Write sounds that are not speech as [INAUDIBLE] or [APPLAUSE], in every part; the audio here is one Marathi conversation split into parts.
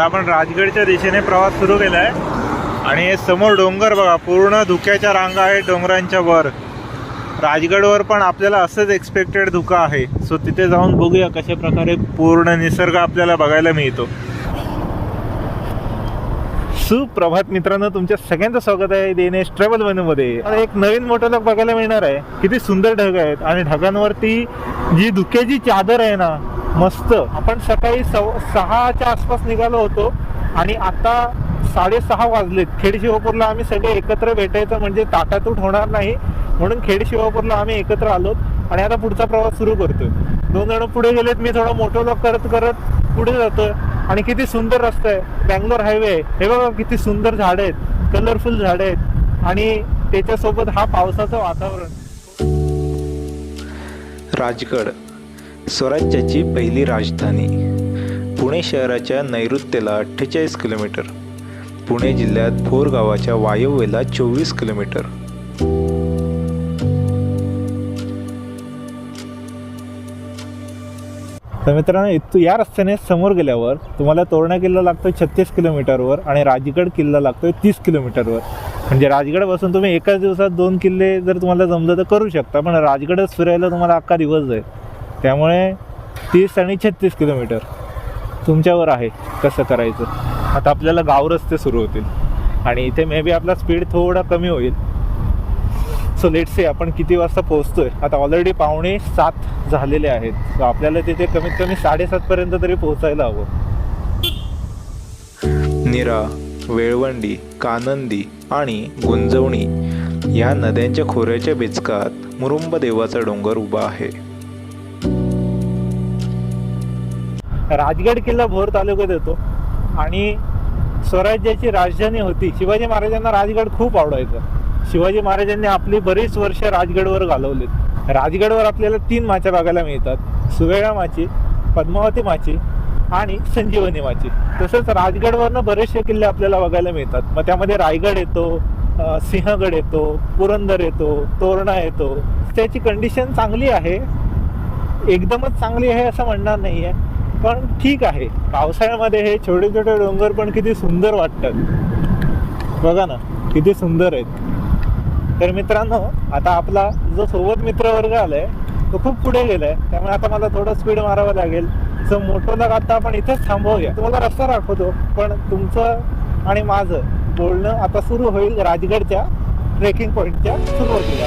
आता आपण राजगडच्या दिशेने प्रवास सुरू केला आहे आणि हे समोर डोंगर बघा पूर्ण धुक्याच्या रांगा आहेत डोंगरांच्या वर. राजगडवर पण आपल्याला असंच एक्सपेक्टेड धुका आहे. सो तिथे जाऊन बघूया कशा प्रकारे पूर्ण निसर्ग आपल्याला बघायला मिळतो. सुप्रभात मित्रांनो तुमच्या सगळ्यांचं स्वागत आहे देनेश ट्रॅव्हल मेनूमध्ये आता एक नवीन मोठं बघायला मिळणार आहे. किती सुंदर ढग आहेत. आणि ढगांवरती जी धुक्याची चादर आहे ना मस्त. आपण सकाळी सव सहाच्या आसपास निघालो होतो आणि आता साडेसहा वाजलेत. खेड शिवापूरला आम्ही सगळे एकत्र भेटायचं म्हणजे ताटातूट होणार नाही. म्हणून खेड शिवापूरला आम्ही एकत्र आलो आणि आता पुढचा प्रवास सुरू करतोय. दोन जण पुढे गेलेत मी थोडा मोठं लोक करत करत पुढे जातोय. आणि किती सुंदर रस्ता आहे. बँगलोर हायवे आहे. हे बघा किती सुंदर झाडं आहेत. कलरफुल झाडं आहेत. आणि त्याच्यासोबत हा पावसाचं वातावरण. राजगड. स्वराज्याची पहिली राजधानी. पुणे शहराच्या नैऋत्येला अठ्ठेचाळीस किलोमीटर. पुणे जिल्ह्यात भोर गावाच्या वायव्येला चोवीस किलोमीटर. तर मित्रांनो इथू या रस्त्याने समोर गेल्यावर तुम्हाला तोरणा किल्ला लागतो छत्तीस किलोमीटरवर आणि राजगड किल्ला लागतो तीस किलोमीटरवर. म्हणजे राजगडपासून तुम्ही एकाच दिवसात दोन किल्ले जर तुम्हाला जमलं तर करू शकता पण राजगडच फिरायला तुम्हाला अख्खा दिवस जाईल. त्यामुळे तीस आणि छत्तीस किलोमीटर तुमच्यावर आहे कसं करायचं? आता आपल्याला गाव रस्ते सुरू होतील. आणि इथे मे बी आपला स्पीड थोडा कमी होईल. सो लेट से आपण किती वाजता पोहोचतोय? आता ऑलरेडी पावणे सात झालेले आहेत. सो आपल्याला तिथे कमीत कमी साडेसात पर्यंत तरी पोहोचायला हवं. निरा वेळवंडी कानंदी आणि गुंजवणी या नद्यांच्या खोऱ्याच्या बेचकात मुरुंब देवाचा डोंगर उभा आहे. राजगड किल्ला भोर तालुक्यात येतो. आणि स्वराज्याची राजधानी होती. शिवाजी महाराजांना राजगड खूप आवडायचं. शिवाजी महाराजांनी आपली बरीच वर्ष राजगडवर घालवलीत. राजगडवर आपल्याला तीन माच्या बघायला मिळतात. सुवेळा माची पद्मावती माची आणि संजीवनी माची. तसंच राजगडवरनं बरेचसे किल्ले आपल्याला बघायला मिळतात. मग त्यामध्ये रायगड येतो सिंहगड येतो पुरंदर येतो तोरणा येतो. त्याची कंडिशन चांगली आहे. एकदमच चांगली आहे असं म्हणणार नाही आहे पण ठीक आहे. पावसाळ्यामध्ये हे छोटे छोटे डोंगर पण किती सुंदर वाटतात. बघा ना किती सुंदर आहेत. तर मित्रांनो आता आपला जो सोबत मित्रवर्ग आलाय तो खूप पुढे गेलाय. त्यामुळे आता मला थोडं स्पीड मारावं लागेल. सो मोठं लग आता आपण इथेच थांबवूया. तुम्हाला रस्ता दाखवतो पण तुमचं आणि माझं बोलणं आता सुरू होईल राजगडच्या ट्रेकिंग पॉईंटच्या सुरुवातीला.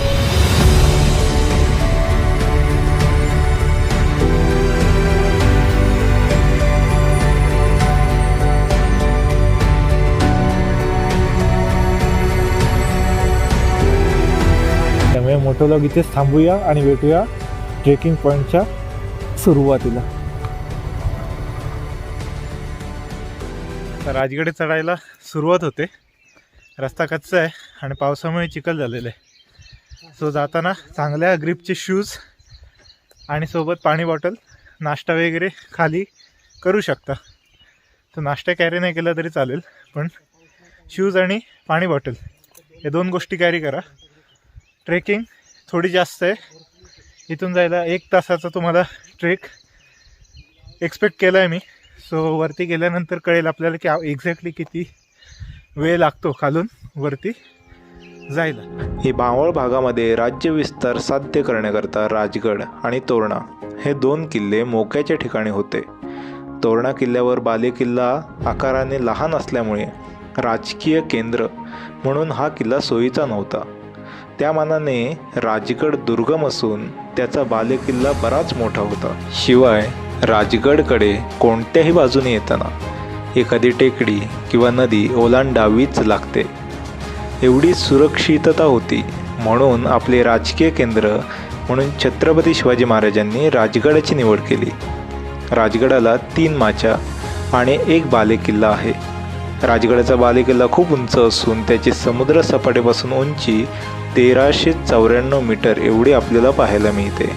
त्यामुळे इथेच थांबूया आणि भेटूया ट्रेकिंग पॉईंटच्या सुरुवातीला. राजगडे चढायला सुरुवात होते. रस्ता कच्चा आहे आणि पावसामुळे चिखल झालेलं आहे. सो जाताना चांगल्या ग्रिपचे शूज आणि सोबत पाणी बॉटल नाश्ता वगैरे खाली करू शकता. तर नाश्ता कॅरी नाही केला तरी चालेल पण शूज आणि पाणी बॉटल या दोन गोष्टी कॅरी करा. ट्रेकिंग थोडी जास्त आहे. इथून जायला एक तासाचा तुम्हाला ट्रेक एक्सपेक्ट केला आहे मी. सो वरती गेल्यानंतर कळेल आपल्याला की एक्झॅक्टली किती वेळ लागतो खालून वरती जायला. ही बावळ भागामध्ये राज्य विस्तार साध्य करण्याकरता राजगड आणि तोरणा हे दोन किल्ले मोक्याच्या ठिकाणी होते. तोरणा किल्ल्यावर बालेकिल्ला आकाराने लहान असल्यामुळे राजकीय केंद्र म्हणून हा किल्ला सोयीचा नव्हता. त्या मानाने राजगड दुर्गम असून त्याचा बालेकिल्ला बराच मोठा होता. शिवाय राजगडकडे कोणत्याही बाजूने येताना एखादी टेकडी किंवा नदी ओलांडावीच लागते. एवढी सुरक्षितता होती म्हणून आपले राजकीय केंद्र म्हणून छत्रपती शिवाजी महाराजांनी राजगडाची निवड केली. राजगडाला तीन माच्या आणि एक बालेकिल्ला आहे. राजगडाचा बालेकिल्ला खूप उंच असून त्याची समुद्र सपाटीपासून उंची तेराशे चौऱ्याण्णव मीटर एवढी आपल्याला पाहायला मिळते.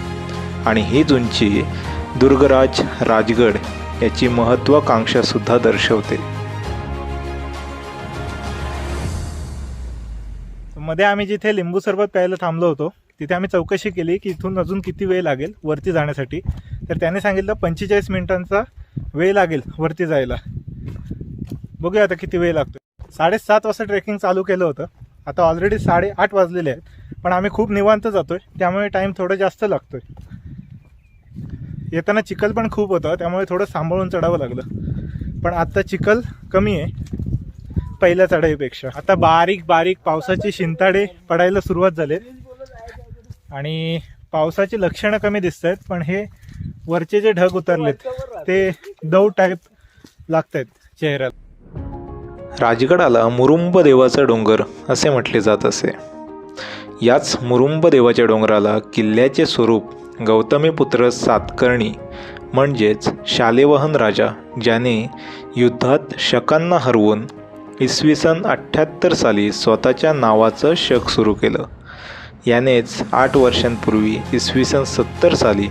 आणि हीच उंची दुर्गराज राजगड याची महत्त्वाकांक्षासुद्धा दर्शवते. मध्ये आम्ही जिथे लिंबू सरबत प्यायला थांबलो होतो तिथे आम्ही चौकशी केली की इथून अजून किती वेळ लागेल वरती जाण्यासाठी. तर त्याने सांगितलं पंचेचाळीस मिनिटांचा वेळ लागेल वरती जायला. बघूया आता किती वेळ लागतो साडेसात वाजता ट्रेकिंग चालू केलं होतं. आता ऑलरेडी साडेआठ वाजलेले आहेत. पण आम्ही खूप निवांत जातोय. त्यामुळे टाईम थोडं जास्त लागतोय. येताना चिखल पण खूप होतं. त्यामुळे थोडं सांभाळून चढावं लागलं. पण आत्ता चिखल कमी आहे पहिल्या चढाईपेक्षा. आता बारीक बारीक पावसाची शिंताडे पडायला सुरुवात झाले आणि पावसाची लक्षणं कमी दिसत आहेत पण हे वरचे जे ढग उतरलेत ते दौ टाईप लागत आहेत चेहऱ्याला. राजगडाला मुरुंब देवाचा डोंगर असे म्हटले जात असे. याच मुरुंब देवाच्या डोंगराला किल्ल्याचे स्वरूप गौतमीपुत्र सातकर्णी म्हणजेच शालेवाहन राजा ज्याने युद्धात शकांना हरवून इसवी सन अठ्ठ्याहत्तर साली स्वतःच्या नावाचं शक सुरू केलं. यानेच आठ वर्षांपूर्वी इसवी सन सत्तर साली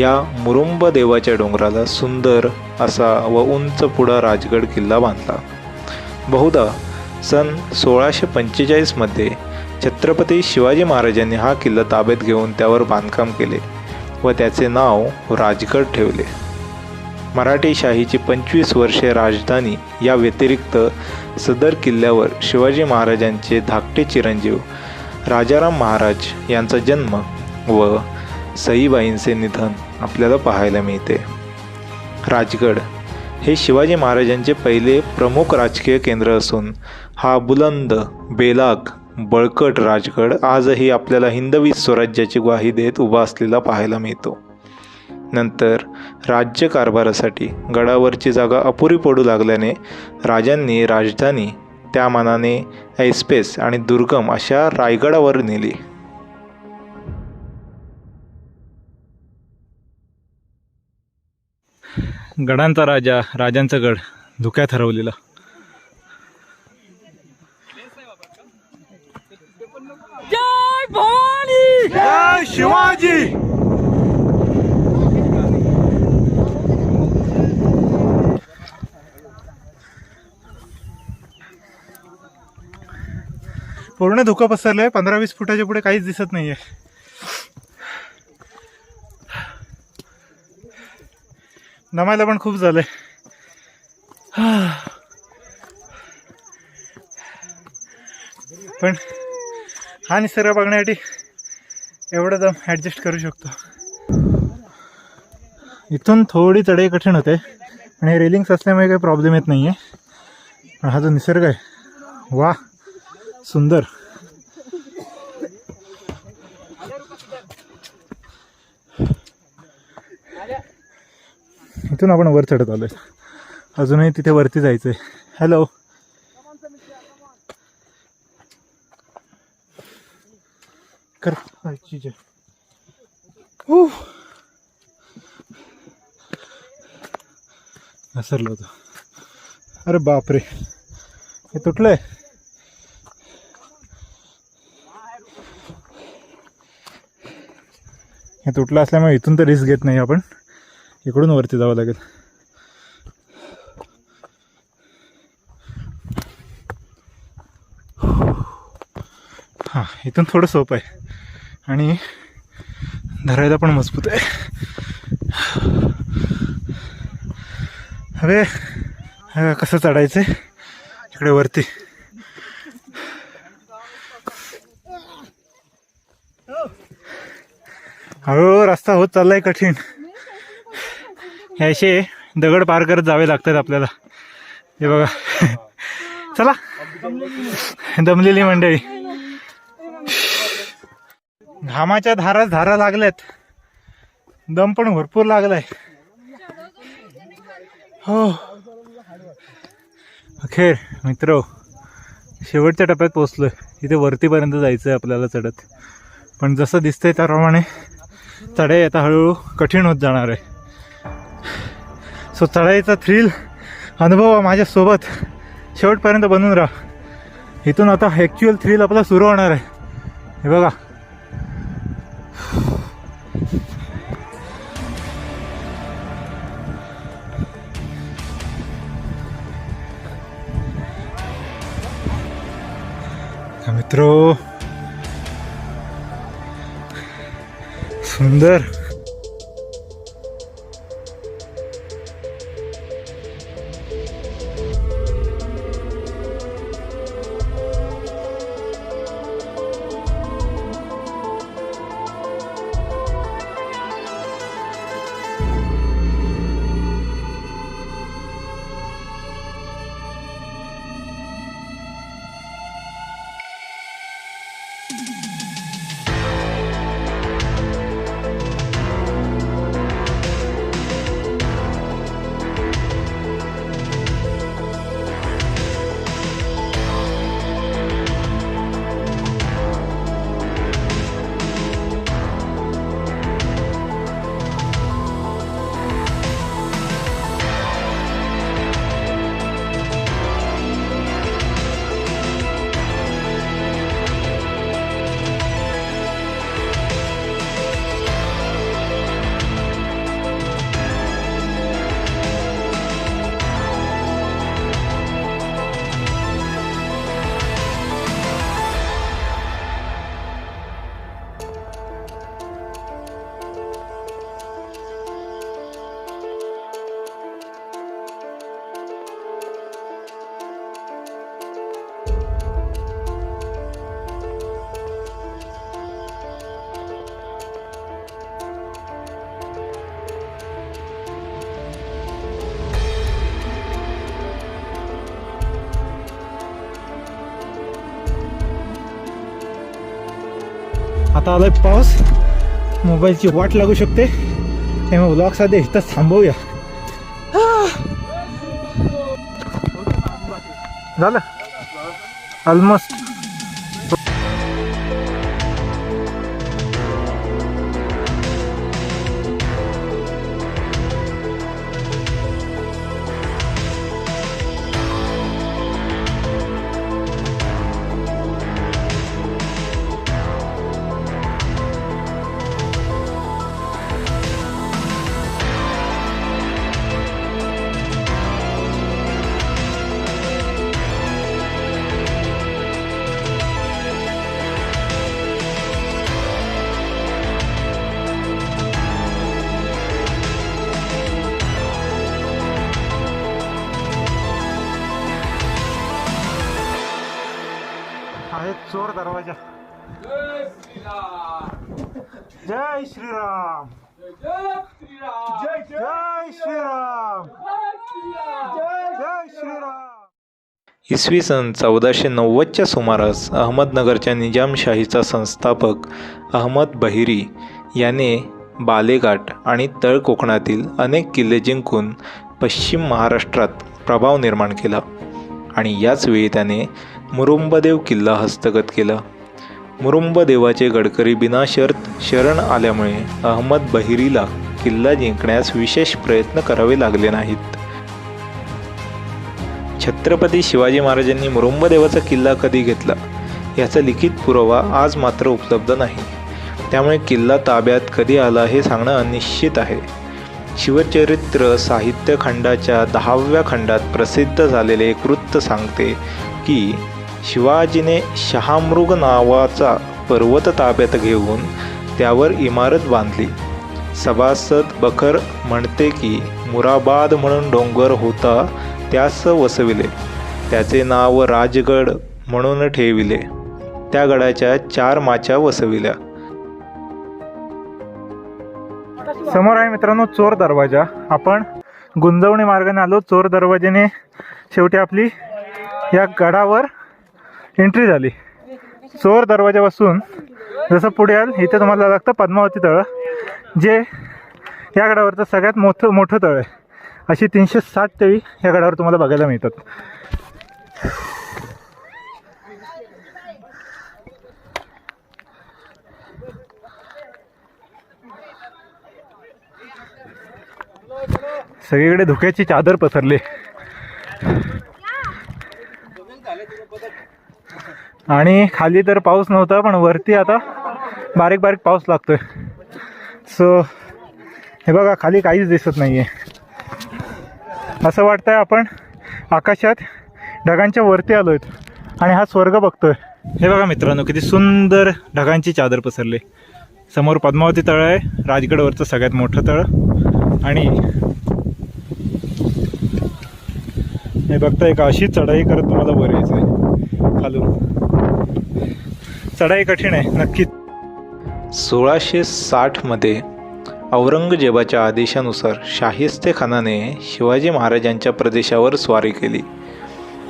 या मुरुंब देवाच्या डोंगराला सुंदर असा व उंच पुढा राजगड किल्ला बांधला. बहुधा सन सोळाशे पंचेचाळीसमध्ये छत्रपती शिवाजी महाराजांनी हा किल्ला ताब्यात घेऊन त्यावर बांधकाम केले व त्याचे नाव राजगड ठेवले. मराठी शाहीची पंचवीस वर्षे राजधानी या व्यतिरिक्त सदर किल्ल्यावर शिवाजी महाराजांचे धाकटे चिरंजीव राजाराम महाराज यांचा जन्म व सईबाईंचे निधन आपल्याला पाहायला मिळते. राजगड हे शिवाजी महाराजांचे पहिले प्रमुख राजकीय केंद्र असून हा बुलंद बेलाक बळकट राजगड आजही आपल्याला हिंदवी स्वराज्याची ग्वाही देत उभा असलेला पाहायला मिळतो. नंतर राज्य कारभारासाठी गडावरची जागा अपुरी पडू लागल्याने राजांनी राजधानी त्या मानाने ऐस्पेस आणि दुर्गम अशा रायगडावर नेली. गडांचा राजा राजांचा गड धुक्यात हरवलेला. जय भवानी! जय शिवाजी! पूर्ण धुकं पसरलंय पंधरा वीस फुटाच्या पुढे काहीच दिसत नाहीये. नमायला पण खूप झालंय. पण हा निसर्ग बघण्यासाठी एवढं दम ॲडजस्ट करू शकतो. इथून थोडी चढाई कठीण होते आणि हे रेलिंग्स असल्यामुळे काही प्रॉब्लेम येत नाही आहे पण हा जो निसर्ग आहे वा सुंदर. इथून आपण वर चढत आलोय. अजूनही तिथे वरती जायचंय. हॅलो कर. काय घसरलो होतो. अरे बापरे. हे तुटलंय. हे तुटलं असल्यामुळे इथून तर रिस्क घेत नाही आपण. इकडून वरती जावं लागेल. हां इथून थोडं सोपं आहे. आणि धरायला पण मजबूत आहे. हवे कसं चढायचं इकडे वरती. हळूहळू रस्ता होत चाललाय कठीण. हे असे दगड पार करत जावे लागतात आपल्याला. हे बघा. [LAUGHS] चला. दमलेली मंडळी. घामाच्या धाराच धारा लागल्यात. दम पण भरपूर लागलाय. हो. अखेर मित्र शेवटच्या टप्प्यात पोचलोय इथे वरतीपर्यंत जायचं आहे आपल्याला चढत. पण जसं दिसतंय त्याप्रमाणे चढाई आता हळूहळू कठीण होत जाणार आहे. सो चढाईचा थ्रिल अनुभव माझ्यासोबत शेवटपर्यंत बनून राहा. इथून आता ॲक्च्युअल थ्रिल आपला सुरू होणार आहे. हे बघा. मित्रो मित्र सुंदर. आता आलाय पाऊस. मोबाईलची वाट लागू शकते. तेव्हा ब्लॉग साधे इथं थांबवूया. झालं? ऑलमोस्ट इसवी सन चौदाशे नव्वदच्या सुमारास अहमदनगरच्या निजामशाहीचा संस्थापक अहमद बहिरी याने बालेघाट आणि तळ कोकणातील अनेक किल्ले जिंकून पश्चिम महाराष्ट्रात प्रभाव निर्माण केला आणि याच वेळी त्याने मुरुंबदेव किल्ला हस्तगत केला. मुरुंबदेवाचे गडकरी बिनाशर्त शरण आल्यामुळे अहमद बहिरीला किल्ला जिंकण्यास विशेष प्रयत्न करावे लागले नाहीत. छत्रपती शिवाजी महाराजांनी मुरुंबदेवाचा किल्ला कधी घेतला? याचा लिखित पुरावा आज मात्र उपलब्ध नाही. त्यामुळे किल्ला ताब्यात कधी आला हे सांगणं अनिश्चित आहे. शिवचरित्र साहित्य खंडाच्या दहाव्या खंडात प्रसिद्ध झालेले एक वृत्त सांगते की शिवाजीने शहामृग नावाचा पर्वत ताब्यात घेऊन त्यावर इमारत बांधली. सभासद बखर म्हणते की मुराबाद म्हणून डोंगर होता त्यास वसविले. त्याचे नाव राजगड म्हणून ठेविले. त्या गडाच्या चार माच्या वसविल्या. समोर आहे मित्रांनो चोर दरवाजा. आपण गुंजवणी मार्गाने आलो. चोर दरवाजाने शेवटी आपली या गडावर एंट्री झाली. चोर दरवाजापासून जसं पुढे याल इथे तुम्हाला लागतं पद्मावती तळं जे या गडावरचं सगळ्यात मोठं मोठं तळ आहे. अशी तीनशे साठ तळी या गडावर तुम्हाला बघायला मिळतात. सगळीकडे धुक्याची चादर पसरली. आणि खाली तर पाऊस नव्हता पण वरती आता बारीक बारीक पाऊस लागतोय. सो हे बघा खाली काहीच दिसत नाहीये. असं वाटतंय आपण आकाशात ढगांच्या वरती आलो आहेत आणि हा स्वर्ग बघतोय. हे बघा मित्रांनो किती सुंदर ढगांची चादर पसरली. समोर पद्मावती तळ आहे राजगडवरचं सगळ्यात मोठं तळ. आणि हे बघताय का अशी चढाई करत तुम्हाला वर यायचं आहे खालून. चढाई कठीण आहे नक्कीच. सोळाशे साठमध्ये औरंगजेबाच्या आदेशानुसार शाहिस्तेखानाने शिवाजी महाराजांच्या प्रदेशावर स्वारी केली.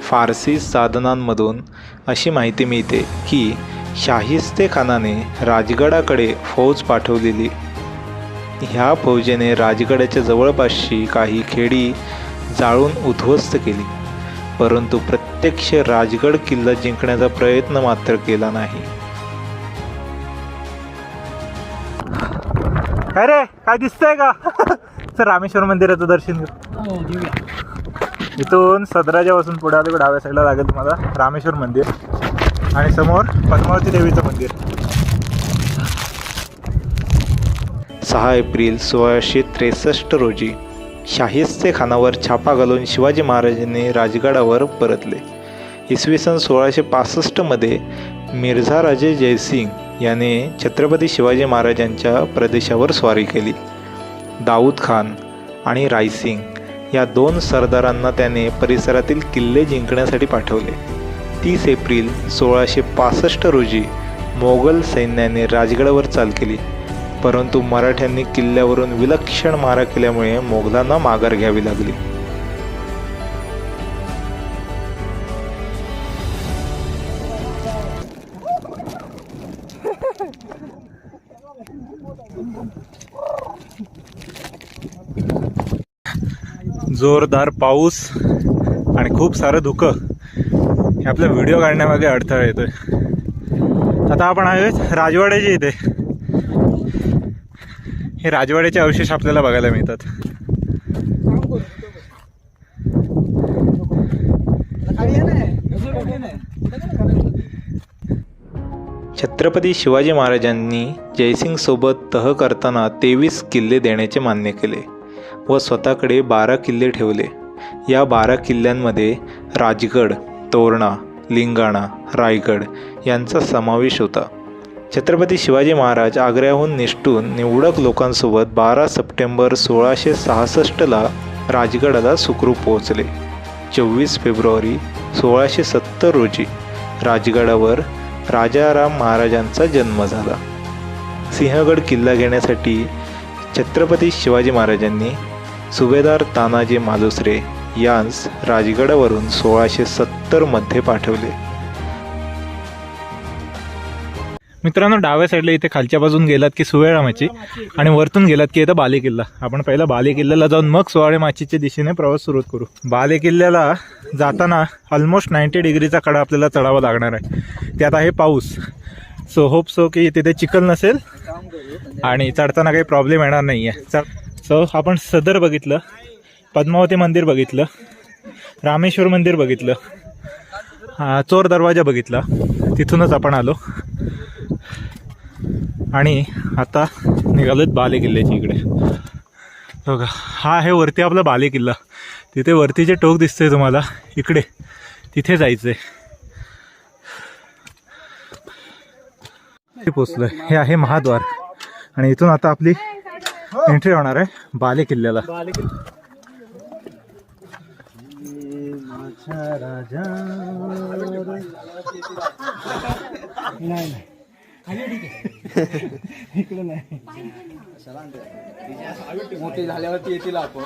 फारसी साधनांमधून अशी माहिती मिळते की शाहिस्तेखानाने राजगडाकडे फौज पाठवलेली. ह्या फौजेने राजगडाच्या जवळपासची काही खेडी जाळून उद्ध्वस्त केली. परंतु प्रत्यक्ष राजगड किल्ला जिंकण्याचा प्रयत्न मात्र केला नाही. काय रे? काय दिसतंय का? [LAUGHS] सर रामेश्वर मंदिराचं दर्शन घेऊ. इथून सदराजापासून पुढे आले की डाव्या साईडला लागेल तुम्हाला. रामेश्वर मंदिर. आणि समोर पद्मावती देवीचं मंदिर. सहा एप्रिल सोळाशे त्रेसष्ट रोजी शाहिस्ते खानावर छापा घालून शिवाजी महाराजांनी राजगडावर परतले. इसवी सन सोळाशे पासष्टमध्ये मिर्झा राजे जयसिंग याने छत्रपती शिवाजी महाराजांच्या प्रदेशावर स्वारी केली. दाऊद खान आणि रायसिंग या दोन सरदारांना त्याने परिसरातील किल्ले जिंकण्यासाठी पाठवले. तीस एप्रिल सोळाशे पासष्ट रोजी मोगल सैन्याने राजगडावर चाल केली. परंतु मराठ्यांनी किल्ल्यावरून विलक्षण मारा केल्यामुळे मोगलांना माघार घ्यावी लागली. जोरदार पाऊस आणि खूप सारं धुकं हे आपल्या व्हिडिओ काढण्यामागे अडथळा येतोय. आता आपण आहे राजवाड्याच्या इथे. हे राजवाड्याचे अवशेष आपल्याला बघायला मिळतात. छत्रपती शिवाजी महाराजांनी जयसिंगसोबत तह करताना तेवीस किल्ले देण्याचे मान्य केले. व स्वतःकडे बारा किल्ले ठेवले. या बारा किल्ल्यांमध्ये राजगड तोरणा लिंगाणा रायगड यांचा समावेश होता. छत्रपती शिवाजी महाराज आग्र्याहून निष्ठून निवडक लोकांसोबत बारा सप्टेंबर सोळाशे सहासष्टला राजगडाला सुखरूप पोहोचले. चोवीस फेब्रुवारी सोळाशे सत्तर रोजी राजगडावर राजाराम महाराजांचा जन्म झाला. सिंहगड किल्ला घेण्यासाठी छत्रपती शिवाजी महाराजांनी सुभेदार तानाजी मालुसरे यांस राजगडावरून सोळाशे सत्तरमध्ये पाठवले. मित्रांनो डाव्या साईडला इथे खालच्या बाजून गेलात की सुवेळामाची आणि वरतून गेलात की इथं बाले किल्ला आपण पहिला बाले किल्ल्याला जाऊन मग सोवाळे माचीच्या दिशेने प्रवास सुरू करू. बाले किल्ल्याला जाताना ऑलमोस्ट नाईन्टी डिग्रीचा कडा आपल्याला चढावा लागणार आहे. त्यात आहे पाऊस. सो होप सो की तिथे चिखल नसेल आणि चढताना काही प्रॉब्लेम येणार नाही आहे सो आपण सदर बघितलं पद्मावती मंदिर बघितलं रामेश्वर मंदिर बघितलं चोर दरवाजा बघितला तिथूनच आपण आलो. आणि आता निघालोत बाले किल्ल्याच्या इकडे. बघा हा आहे वरती आपला बाले किल्ला तिथे वरतीचे टोक दिसतंय तुम्हाला इकडे तिथे जायचंय. आहे पोचलं हे आहे महाद्वार. आणि इथून आता आपली एंट्री होणार आहे बाले किल्ल्याला. मोठी झाल्यावरती येतील आपण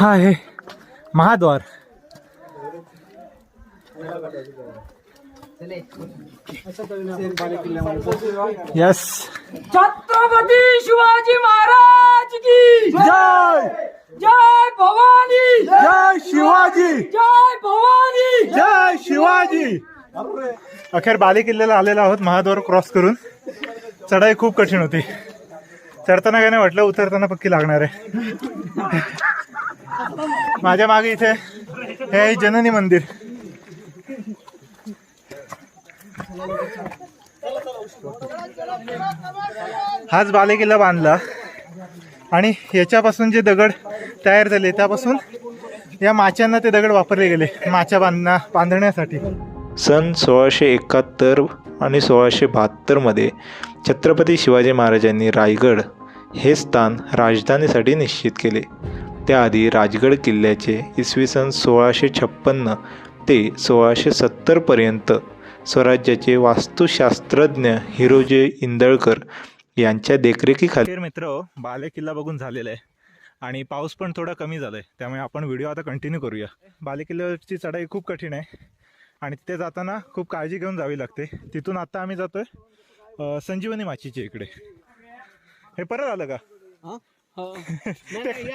हा. आहे महाद्वार. यस छत्रपती शिवाजी महाराज की जय! जय भवानी! जय शिवाजी! जय भवानी! जय शिवाजी! अखेर बाले किल्ल्याला आलेलो आहोत महाद्वार क्रॉस करून. चढाई खूप कठीण होती. चढताना काय नाही वाटलं उतरताना पक्की लागणार आहे. माझ्या मागे इथे हे आहे जननी मंदिर. हाच बालेकिल्ला बांधला. आणि याच्यापासून जे दगड तयार झाले त्यापासून या माच्यांना ते दगड वापरले गेले माच्या बांधण्या बांधण्यासाठी. सन सोळाशे एकाहत्तर आणि सोळाशे बहात्तरमध्ये छत्रपती शिवाजी महाराजांनी रायगड हे स्थान राजधानीसाठी निश्चित केले. त्याआधी राजगड किल्ल्याचे इसवी सन सोळाशे छप्पन्न ते सोळाशे सत्तरपर्यंत स्वराज्याचे वास्तुशास्त्रज्ञ हिरोजे इंदळकर यांच्या देखरेखीखाली मित्र बाले किल्ला बघून झालेला आहे. आणि पाऊस पण थोडा कमी झाला आहे त्यामुळे आपण व्हिडिओ आता कंटिन्यू करूया. बालेकिल्ल्याची चढाई खूप कठीण आहे. आणि तिथे जाताना खूप काळजी घेऊन जावी लागते. तिथून आता आम्ही जातोय आहे संजीवनी माचीच्या इकडे. हे परत आलं का?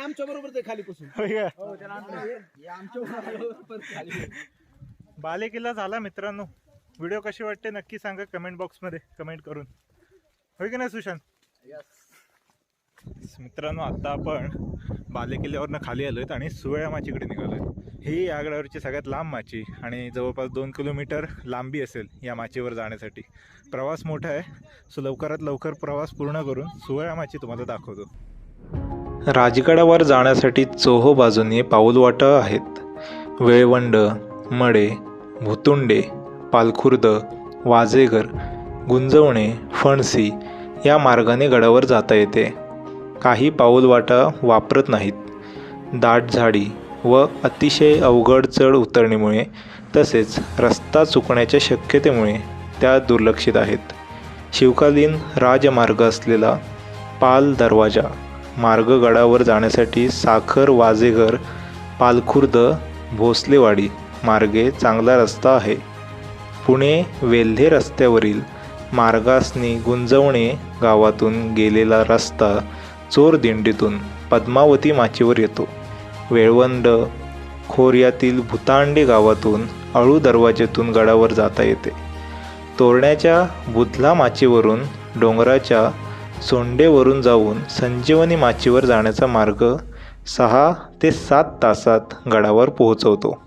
आमच्या बरोबर खाली पासून. होय का? बाले किल्ला झाला मित्रांनो. व्हिडिओ कशी वाटते नक्की सांगा कमेंट बॉक्समध्ये कमेंट करून. होय की नाही सुशांत? मित्रांनो आता आपण बाले किल्ल्यावरनं खाली आलोय आणि सुवळ्या माचीकडे निघालोय. ही या गडावरची सगळ्यात लांब माची आणि जवळपास दोन किलोमीटर लांबी असेल या माचीवर जाण्यासाठी. प्रवास मोठा आहे. सो लवकरात लवकर प्रवास पूर्ण करून सुवळ्या माची तुम्हाला दाखवतो. राजगडावर जाण्यासाठी चोहो बाजूने पाऊलवाटं आहेत. वेळवंड मडे भुतुंडे पालखुर्द वाजेघर गुंजवणे फणसी या मार्गाने गडावर जाता येते. काही पाऊलवाटा वापरत नाहीत. दाट झाडी व अतिशय अवघड चढ उतरणीमुळे तसेच रस्ता चुकण्याच्या शक्यतेमुळे त्या दुर्लक्षित आहेत. शिवकालीन राजमार्ग असलेला पाल दरवाजा मार्ग गडावर जाण्यासाठी साखर वाजेघर पालखुर्द भोसलेवाडी मार्गे चांगला रस्ता आहे. पुणे वेल्हे रस्त्यावरील मार्गासनी गुंजवणे गावातून गेलेला रस्ता चोरदिंडीतून पद्मावती माचीवर येतो. वेळवंड खोऱ्यातील भुतांडे गावातून अळू दरवाजेतून गडावर जाता येते. तोरण्याच्या बुधला माचीवरून डोंगराच्या सोंडेवरून जाऊन संजीवनी माचीवर जाण्याचा मार्ग सहा ते सात तासात गडावर पोहोचवतो.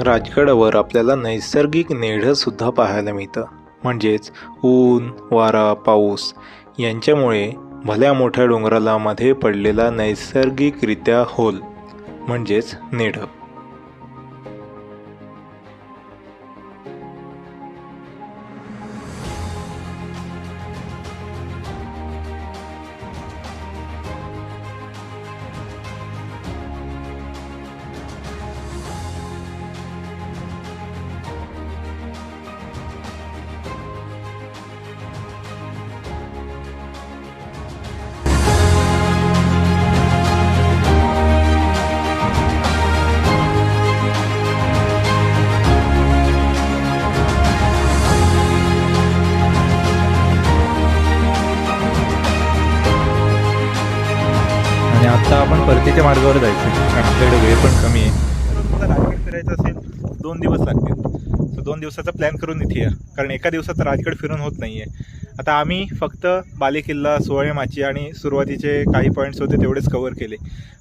राजगडावर आपल्याला नैसर्गिक नेढंसुद्धा पाहायला मिळतं. म्हणजेच ऊन वारा पाऊस यांच्यामुळे भल्या मोठ्या डोंगराला मध्ये पडलेला नैसर्गिकरित्या होल म्हणजेच नेढं. मार्गावर जायचं कारण आपल्याकडे वेळ पण कमी आहे. राजगड फिरायचं असेल दोन दिवस लागतील. सो दोन दिवसाचा प्लॅन करून इथे या. कारण एका दिवसात राजगड फिरून होत नाही आहे आता आम्ही फक्त बालेकिल्ला सोहळेमाची आणि सुरुवातीचे काही पॉईंट्स होते तेवढेच कवर केले.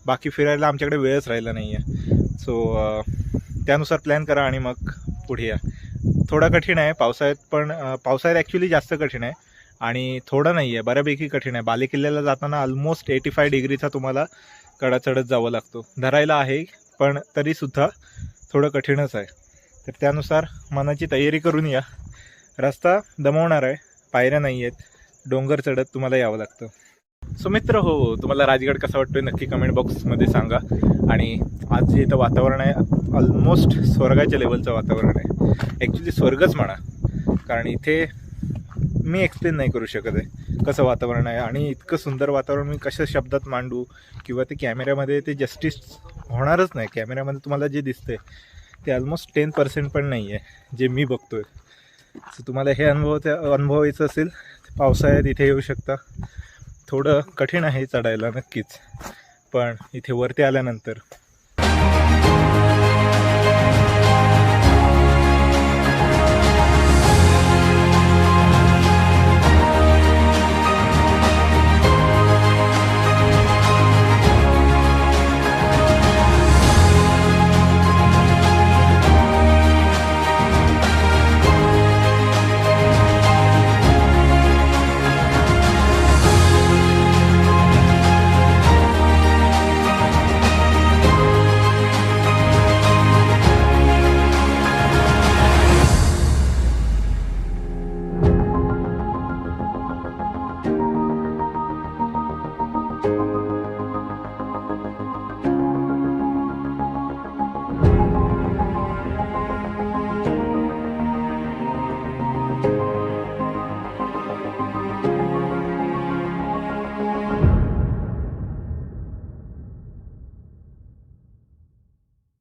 बाकी फिरायला आमच्याकडे वेळच राहिला नाही आहे सो त्यानुसार प्लॅन करा आणि मग पुढे या. थोडा कठीण आहे. पावसाळ्यात पण पावसाळ्यात ॲक्च्युली जास्त कठीण आहे. आणि थोडं नाही आहे बऱ्यापैकी कठीण आहे. बालेकिल्ल्याला जाताना ऑलमोस्ट एटी फाय डिग्रीचा तुम्हाला कडा चढत जावं लागतो. धरायला आहे पण तरीसुद्धा थोडं कठीणच आहे. तर त्यानुसार मनाची तयारी करून या. रस्ता दमवणार आहे पायऱ्या नाही आहेत डोंगर चढत तुम्हाला यावं लागतं. सो मित्र हो हो तुम्हाला राजगड कसा वाटतोय नक्की कमेंट बॉक्समध्ये सांगा. आणि आज जे इथं वातावरण आहे ऑलमोस्ट स्वर्गाच्या लेवलचं वातावरण आहे. ॲक्च्युली स्वर्गच म्हणा. कारण इथे मी एक्सप्लेन नाही करू शकत आहे कसं वातावरण आहे. आणि इतकं सुंदर वातावरण मी कशा शब्दात मांडू? किंवा ते कॅमेऱ्यामध्ये ते जस्टिस होणारच नाही. कॅमेऱ्यामध्ये तुम्हाला जे दिसतंय ते ऑलमोस्ट टेन पर्सेंट पण नाही आहे जे मी बघतोय. सो तुम्हाला हे अनुभव त्या अनुभवायचं असेल पावसाळ्यात इथे येऊ शकता. थोडं कठीण आहे चढायला नक्कीच. पण इथे वरती आल्यानंतर